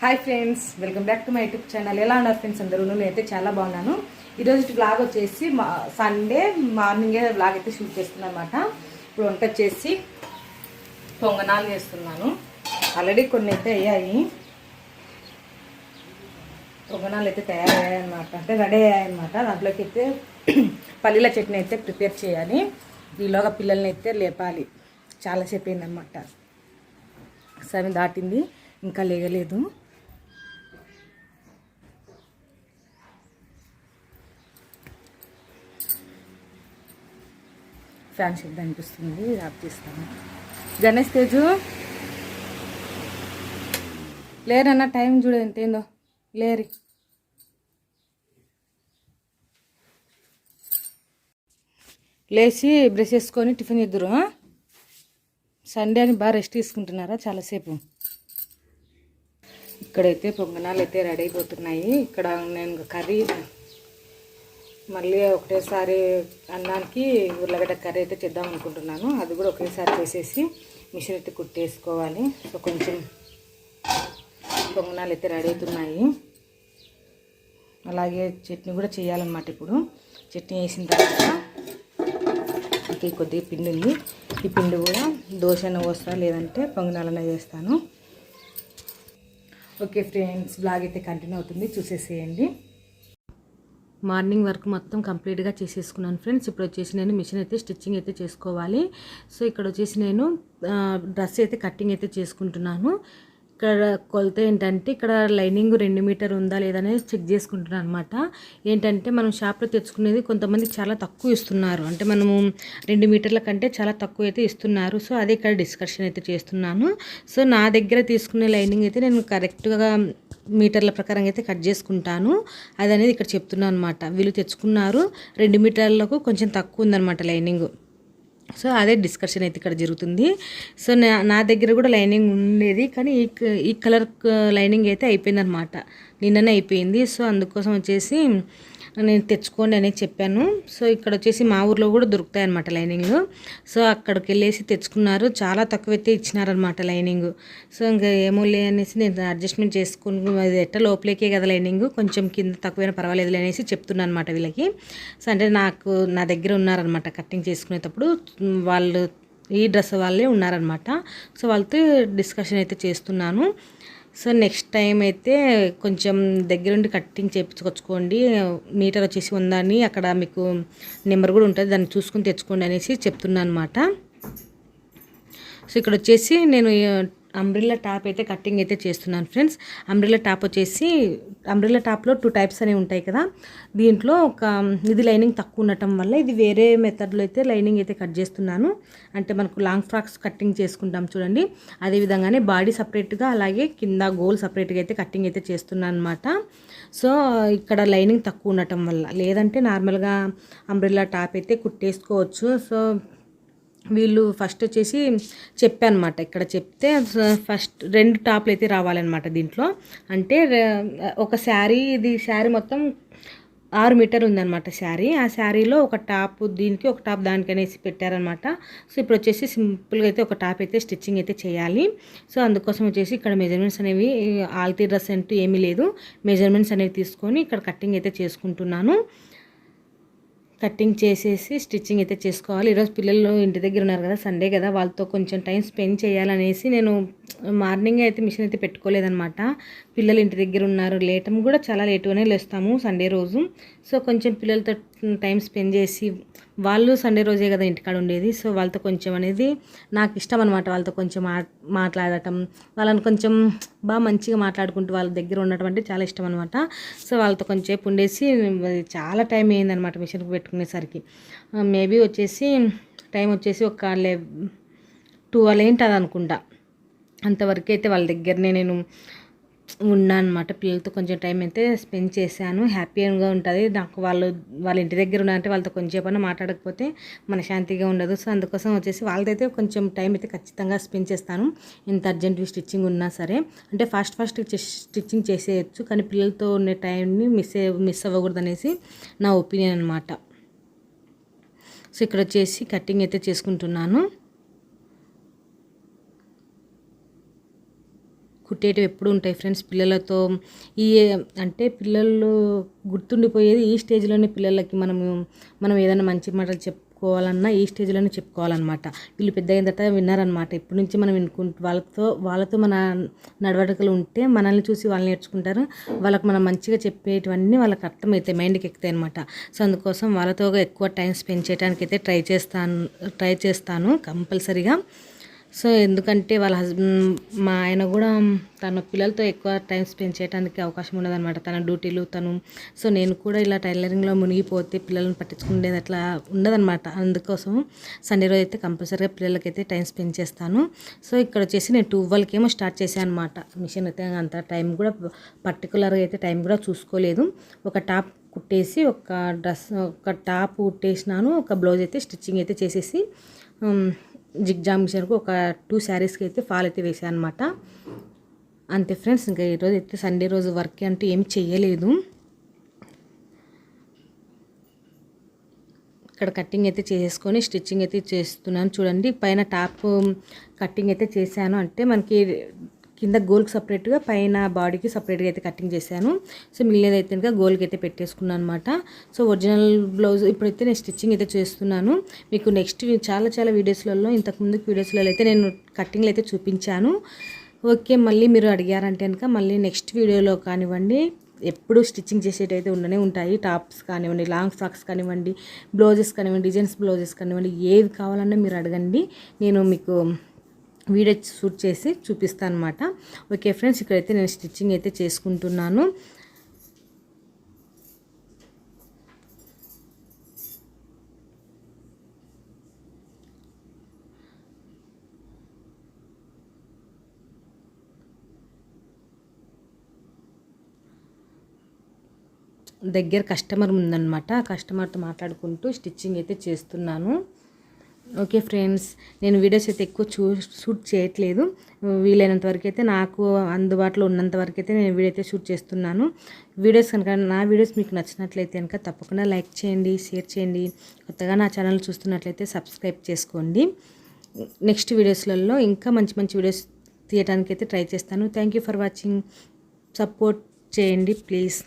Hi friends welcome back to my YouTube channel ఎలా ఉన్నారు friends అందరూ? నేనైతే చాలా బాగున్నాను. ఈరోజు బ్లాగ్ వచ్చేసి మా సండే మార్నింగే బ్లాగ్ అయితే షూట్ చేస్తున్నాను అనమాట ఇప్పుడు వంట వచ్చేసి పొంగనాలు చేస్తున్నాను. ఆల్రెడీ కొన్ని అయితే అయ్యాయి. పొంగనాలు అయితే తయారయ్యాయి అనమాట అంటే రెడీ అయ్యాయి అనమాట దాంట్లోకి అయితే పల్లీల చట్నీ అయితే ప్రిపేర్ చేయాలి. ఈలోగా పిల్లల్ని అయితే లేపాలి. చాలాసేపు అయిందనమాట సమయం దాటింది. ఇంకా లేగలేదు ఫ్యాన్ శబ్దం అనిపిస్తుంది యాప్ చేస్తాను. గణేష్ తేజు? లేరన్న టైం చూడు ఎంత ఏందో లేరి. లేచి బ్రష్ చేసుకొని టిఫిన్ ఇద్దరు సండే అని బాగా రెస్ట్ తీసుకుంటున్నారా చాలాసేపు? ఇక్కడైతే పొంగనాలు అయితే రెడీ అయిపోతున్నాయి. ఇక్కడ నేను కర్రీ మళ్ళీ ఒకటేసారి అన్నానికి ఉర్లగడ్డ కర్రీ అయితే చేద్దాం అనుకుంటున్నాను. అది కూడా ఒకేసారి చేసేసి మిషన్ అయితే కుట్టేసుకోవాలి. సో కొంచెం పొంగనాలు అయితే రెడీ అవుతున్నాయి. అలాగే చట్నీ కూడా చేయాలన్నమాట ఇప్పుడు. చట్నీ వేసిన తర్వాత ఇంక కొద్దిగా పిండి ఉంది. ఈ పిండి కూడా దోశన పోస్తా లేదంటే పొంగనాలన్నా చేస్తాను. ఓకే ఫ్రెండ్స్ బ్లాగ్ అయితే కంటిన్యూ అవుతుంది. చూసేసేయండి. మార్నింగ్ వర్క్ మొత్తం కంప్లీట్గా చేసేసుకున్నాను ఫ్రెండ్స్. ఇప్పుడు వచ్చేసి నేను మిషన్ అయితే స్టిచ్చింగ్ అయితే చేసుకోవాలి. సో ఇక్కడ వచ్చేసి నేను డ్రెస్ అయితే కటింగ్ అయితే చేసుకుంటున్నాను. ఇక్కడ కొలత ఏంటంటే ఇక్కడ లైనింగ్ రెండు మీటర్ ఉందా లేదా అనేది చెక్ చేసుకుంటున్నాను అనమాట ఏంటంటే మనం షాప్లో తెచ్చుకునేది కొంతమంది చాలా తక్కువ ఇస్తున్నారు. అంటే మనము రెండు మీటర్ల కంటే చాలా తక్కువ అయితే ఇస్తున్నారు. సో అదే ఇక్కడ డిస్కషన్ అయితే చేస్తున్నాను. సో నా దగ్గర తీసుకునే లైనింగ్ అయితే నేను కరెక్ట్గా మీటర్ల ప్రకారం అయితే కట్ చేసుకుంటాను. అది అనేది ఇక్కడ చెప్తున్నాను అనమాట వీళ్ళు తెచ్చుకున్నారు. రెండు మీటర్లకు కొంచెం తక్కువ ఉందన్నమాట లైనింగ్. సో అదే డిస్కషన్ అయితే ఇక్కడ జరుగుతుంది. సో నా నా దగ్గర కూడా లైనింగ్ ఉండేది కానీ ఈ ఈ కలర్ లైనింగ్ అయితే అయిపోయింది అనమాట నిన్ననే అయిపోయింది. సో అందుకోసం వచ్చేసి నేను తెచ్చుకోండి అని చెప్పాను. సో ఇక్కడ వచ్చేసి మా ఊర్లో కూడా దొరుకుతాయి అనమాట లైనింగ్. సో అక్కడికి వెళ్ళేసి తెచ్చుకున్నారు. చాలా తక్కువ అయితే ఇచ్చినారనమాట లైనింగ్. సో ఇంకా ఏమో లే అనేసి నేను అడ్జస్ట్మెంట్ చేసుకుని అది ఎట్ట లోపలికే కదా లైనింగ్. కొంచెం కింద తక్కువైనా పర్వాలేదు అనేసి చెప్తున్నాను అనమాట వీళ్ళకి. సో అంటే నాకు నా దగ్గర ఉన్నారనమాట కటింగ్ చేసుకునేటప్పుడు. వాళ్ళు ఈ డ్రెస్ వాళ్ళే ఉన్నారనమాట సో వాళ్ళతో డిస్కషన్ అయితే చేస్తున్నాను. సో నెక్స్ట్ టైం అయితే కొంచెం దగ్గరుండి కట్టింగ్ చేయించుకొచ్చుకోండి మీటర్ వచ్చేసి ఉందని అక్కడ మీకు నెంబర్ కూడా ఉంటుంది. దాన్ని చూసుకుని తెచ్చుకోండి అనేసి చెప్తున్నాను అనమాట సో ఇక్కడ వచ్చేసి నేను అంబ్రిల్లా టాప్ అయితే కటింగ్ అయితే చేస్తున్నాను ఫ్రెండ్స్ అంబ్రిల్లా టాప్ వచ్చేసి అంబ్రిల్లా టాప్లో టూ టైప్స్ అనేవి ఉంటాయి కదా. దీంట్లో ఒక ఇది లైనింగ్ తక్కువ ఉండటం వల్ల ఇది వేరే మెథడ్లో అయితే లైనింగ్ అయితే కట్ చేస్తున్నాను. అంటే మనకు లాంగ్ ఫ్రాక్స్ కటింగ్ చేసుకుంటాం చూడండి. అదే విధంగానే బాడీ సపరేట్గా అలాగే కింద గోల్ సపరేట్గా అయితే కటింగ్ అయితే చేస్తున్నాను అనమాట సో ఇక్కడ లైనింగ్ తక్కువ ఉండటం వల్ల లేదంటే నార్మల్గా అంబ్రిల్లా టాప్ అయితే కుట్టేసుకోవచ్చు. సో వీళ్ళు ఫస్ట్ వచ్చేసి చెప్పానమాట ఇక్కడ చెప్తే ఫస్ట్ రెండు టాప్లు అయితే రావాలన్నమాట దీంట్లో. అంటే ఒక శారీ ఇది శారీ మొత్తం ఆరు మీటర్ ఉందన్నమాట శారీ. ఆ శారీలో ఒక టాప్ దీనికి ఒక టాప్ దానికి అనేసి పెట్టారనమాట సో ఇప్పుడు వచ్చేసి సింపుల్గా అయితే ఒక టాప్ అయితే స్టిచ్చింగ్ అయితే చేయాలి. సో అందుకోసం వచ్చేసి ఇక్కడ మెజర్మెంట్స్ అనేవి ఆల్తీ డ్రెస్ అంటూ ఏమీ లేదు. మెజర్మెంట్స్ అనేవి తీసుకొని ఇక్కడ కటింగ్ అయితే చేసుకుంటున్నాను. కటింగ్ చేసేసి స్టిచ్చింగ్ అయితే చేసుకోవాలి. ఈరోజు పిల్లలు ఇంటి దగ్గర ఉన్నారు కదా సండే కదా వాళ్ళతో కొంచెం టైం స్పెండ్ చేయాలనేసి నేను మార్నింగ్ అయితే మిషన్ అయితే పెట్టుకోలేదనమాట పిల్లలు ఇంటి దగ్గర ఉన్నారు లేటం కూడా చాలా లేటుగానే లేస్తాము సండే రోజు. సో కొంచెం పిల్లలతో టైం స్పెండ్ చేసి వాళ్ళు సండే రోజే కదా ఇంటికాడ ఉండేది. సో వాళ్ళతో కొంచెం అనేది నాకు ఇష్టం అనమాట వాళ్ళతో కొంచెం మాట్లాడటం వాళ్ళని కొంచెం బాగా మంచిగా మాట్లాడుకుంటూ వాళ్ళ దగ్గర ఉండటం అంటే చాలా ఇష్టం అనమాట సో వాళ్ళతో కొంచెంసేపు ఉండేసి చాలా టైం అయిందనమాట మిషన్కి పెట్టుకునేసరికి. మేబీ వచ్చేసి టైం వచ్చేసి ఒక లే ట్వెల్వ్ ఏంటి అనుకుంటా. అంతవరకు అయితే వాళ్ళ దగ్గరనే నేను ఉన్నా అనమాట పిల్లలతో కొంచెం టైం అయితే స్పెండ్ చేశాను. హ్యాపీగా ఉంటుంది. నాకు వాళ్ళు వాళ్ళ ఇంటి దగ్గర ఉన్నారంటే వాళ్ళతో కొంచెం పని మాట్లాడకపోతే మన శాంతిగా ఉండదు. సో అందుకోసం వచ్చేసి వాళ్ళదైతే కొంచెం టైం అయితే ఖచ్చితంగా స్పెండ్ చేస్తాను. ఇంత అర్జెంట్ స్టిచ్చింగ్ ఉన్నా సరే. అంటే ఫాస్ట్ ఫాస్ట్ స్టిచ్చింగ్ చేసేయచ్చు. కానీ పిల్లలతో ఉండే టైంని మిస్ మిస్ అవ్వకూడదు అనేసి నా ఒపీనియన్ అనమాట సో ఇక్కడ వచ్చేసి కటింగ్ అయితే చేసుకుంటున్నాను. కుట్టేటివి ఎప్పుడు ఉంటాయి ఫ్రెండ్స్. పిల్లలతో ఈ అంటే పిల్లలు గుర్తుండిపోయేది ఈ స్టేజ్లోనే పిల్లలకి మనము మనం ఏదైనా మంచి మాటలు చెప్పుకోవాలన్నా ఈ స్టేజ్లోనే చెప్పుకోవాలన్నమాట. వీళ్ళు పెద్ద అయిన తర్వాత విన్నారనమాట ఇప్పటి నుంచి మనం వినుకుంటు వాళ్ళతో వాళ్ళతో మన నడవడికలు ఉంటే మనల్ని చూసి వాళ్ళు నేర్చుకుంటారు. వాళ్ళకి మనం మంచిగా చెప్పేటివన్నీ వాళ్ళకి అర్థమవుతాయి మైండ్కి ఎక్కుతాయి అనమాట సో అందుకోసం వాళ్ళతో ఎక్కువ టైం స్పెండ్ చేయడానికి అయితే ట్రై చేస్తాను ట్రై చేస్తాను కంపల్సరీగా. సో ఎందుకంటే వాళ్ళ హస్బెండ్ మా ఆయన కూడా తన పిల్లలతో ఎక్కువ టైం స్పెండ్ చేయడానికి అవకాశం ఉండదన్నమాట. తన డ్యూటీలు తను సో నేను కూడా ఇలా టైలరింగ్లో మునిగిపోతే పిల్లల్ని పట్టించుకునేది అట్లా ఉండదన్నమాట. అందుకోసం సండే రోజు అయితే కంపల్సరీగా పిల్లలకైతే టైం స్పెండ్ చేస్తాను. సో ఇక్కడ వచ్చేసి నేను ట్వెల్వ్కి ఏమో స్టార్ట్ చేశాను అనమాట మిషన్ అయితే అంత టైం కూడా పర్టికులర్గా అయితే టైం కూడా చూసుకోలేదు. ఒక టాప్ కుట్టేసి ఒక డ్రెస్ ఒక టాప్ కుట్టేసినాను. ఒక బ్లౌజ్ అయితే స్టిచ్చింగ్ అయితే చేసేసి జిగ్జామ్ మిషన్కు ఒక టూ శారీస్కి అయితే ఫాల్ అయితే వేసాను అనమాట అంతే ఫ్రెండ్స్ ఇంకా ఈరోజు అయితే సండే రోజు వర్క్ అంటూ ఏం చేయలేదు. ఇక్కడ కటింగ్ అయితే చేసేసుకొని స్టిచ్చింగ్ అయితే చేస్తున్నాను. చూడండి పైన టాప్ కటింగ్ అయితే చేశాను. అంటే మనకి కింద గోల్కి సపరేట్గా పైన బాడీకి సపరేట్గా అయితే కటింగ్ చేశాను. సో మిగిలినదైతే కనుక గోల్కి అయితే పెట్టేసుకున్నాను అనమాట సో ఒరిజినల్ బ్లౌజ్ ఇప్పుడైతే నేను స్టిచ్చింగ్ అయితే చేస్తున్నాను. మీకు నెక్స్ట్ చాలా చాలా వీడియోస్లలో ఇంతకుముందు వీడియోస్లలో అయితే నేను కటింగ్లు అయితే చూపించాను. ఓకే మళ్ళీ మీరు అడిగారంటే కనుక మళ్ళీ నెక్స్ట్ వీడియోలో కానివ్వండి. ఎప్పుడు స్టిచ్చింగ్ చేసేటైతే ఉండనే ఉంటాయి. టాప్స్ కానివ్వండి లాంగ్ ఫ్రాక్స్ కానివ్వండి బ్లౌజెస్ కానివ్వండి డిజైన్స్ బ్లౌజెస్ కానివ్వండి ఏది కావాలన్నా మీరు అడగండి. నేను మీకు వీడియో షూట్ చేసి చూపిస్తాను అనమాట ఓకే ఫ్రెండ్స్ ఇక్కడైతే నేను స్టిచ్చింగ్ అయితే చేసుకుంటున్నాను. దగ్గర కస్టమర్ ఉందన్నమాట. ఆ కస్టమర్తో మాట్లాడుకుంటూ స్టిచ్చింగ్ అయితే చేస్తున్నాను. ఓకే ఫ్రెండ్స్ నేను వీడియోస్ అయితే ఎక్కువ చూ షూట్ చేయట్లేదు. వీలైనంత వరకు అయితే నాకు అందుబాటులో ఉన్నంత వరకు అయితే నేను వీడియో అయితే షూట్ చేస్తున్నాను. వీడియోస్ కనుక నా వీడియోస్ మీకు నచ్చినట్లయితే కనుక తప్పకుండా లైక్ చేయండి షేర్ చేయండి. కొత్తగా నా ఛానల్ చూస్తున్నట్లయితే సబ్స్క్రైబ్ చేసుకోండి. నెక్స్ట్ వీడియోస్లలో ఇంకా మంచి మంచి వీడియోస్ తీయడానికి అయితే ట్రై చేస్తాను. Thank you for watching. Support చేయండి ప్లీజ్.